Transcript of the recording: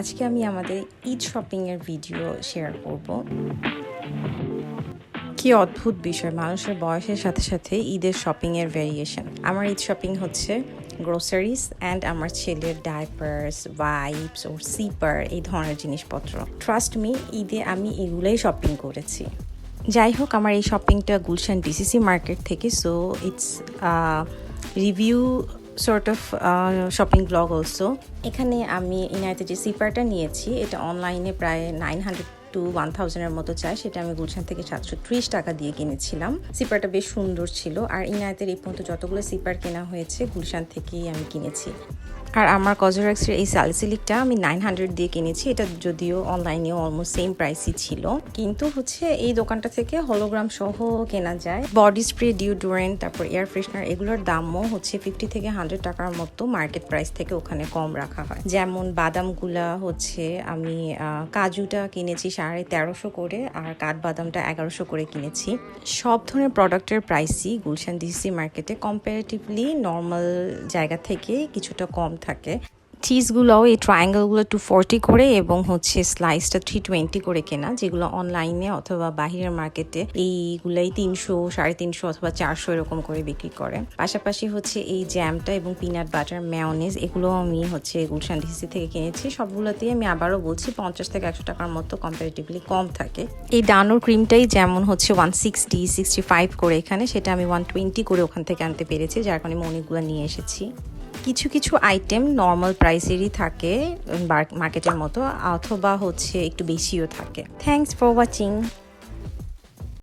আজকে আমি আমাদের ঈদ শপিংয়ের ভিডিও শেয়ার করব। কি অদ্ভুত বিষয়, মানুষের বয়সের সাথে সাথে ঈদের শপিংয়ের ভেরিয়েশন আমার ঈদ শপিং হচ্ছে গ্রোসারিস অ্যান্ড আমার ছেলের ডাইপার্স ওয়াইপস ও সিপার এই ধরনের জিনিসপত্র। ট্রাস্ট মি ঈদে আমি এগুলোই শপিং করেছি। যাই হোক, আমার এই শপিংটা গুলশান ডিসিসি মার্কেট থেকে so it's review sort of shopping blog also এখানে আমি ইনাইতে যে সিপারটা নিয়েছি, এটা অনলাইনে প্রায় নাইন হান্ড্রেড টু ওয়ান থাউজেন্ডের মতো চাই। সেটা আমি গুলশান থেকে সাতশো ত্রিশ টাকা দিয়ে কিনেছিলাম। সিপারটা বেশ সুন্দর ছিল। আর ইনায়তের এই পর্যন্ত যতগুলো সিপার কেনা হয়েছে, গুলশান থেকেই আমি কিনেছি। আর আমার কজরাক্সের এই স্যালিসিলিকটা আমি নাইন হান্ড্রেড দিয়ে কিনেছি। এটা যদিও অনলাইনে অলমোস্ট সেম প্রাইসই ছিল। কিন্তু হচ্ছে এই দোকানটা থেকে হলোগ্রাম সহ কেনা যায়। বডি স্প্রে ডিওডোরেন্ট তারপর এয়ার ফ্রেশনার এগুলোর দামও হচ্ছে ফিফটি থেকে হান্ড্রেড টাকার মতো মার্কেট প্রাইস থেকে ওখানে কম রাখা হয়। যেমন বাদামগুলা হচ্ছে আমি কাজুটা কিনেছি সাড়ে তেরোশো করে আর কাঠবাদামটা এগারোশো করে কিনেছি। সব ধরনের প্রোডাক্টের প্রাইসই গুলশান ডিসি মার্কেটে কম্পারেটিভলি নর্মাল জায়গা থেকে কিছুটা কম থাকে। চিজগুলোও এই ট্রায়াঙ্গেলগুলো টু ফোরটি করে এবং হচ্ছে স্লাইসটা থ্রি টোয়েন্টি করে কেনা, যেগুলো অনলাইনে অথবা বাহিরের মার্কেটে এইগুলাই তিনশো, সাড়ে তিনশো অথবা চারশো এরকম করে বিক্রি করে। পাশাপাশি হচ্ছে এই জ্যামটা এবং পিনাট বাটার ম্যাওনিজ এগুলো আমি হচ্ছে গুলশান ডিসি থেকে কিনেছি। সবগুলোতেই আমি আবারও বলছি, পঞ্চাশ থেকে একশো টাকার মতো কম্পারেটিভলি কম থাকে। এই ডানোর ক্রিমটাই যেমন হচ্ছে ওয়ান সিক্সটি সিক্সটি ফাইভ করে এখানে, সেটা আমি ওয়ান টোয়েন্টি করে ওখান থেকে আনতে পেরেছি, যার কারণে আমি অনেকগুলো নিয়ে এসেছি। কিছু কিছু আইটেম নর্মাল প্রাইসেরই থাকে মার্কেটের মতো, অথবা হচ্ছে একটু বেশিও থাকে। Thanks for watching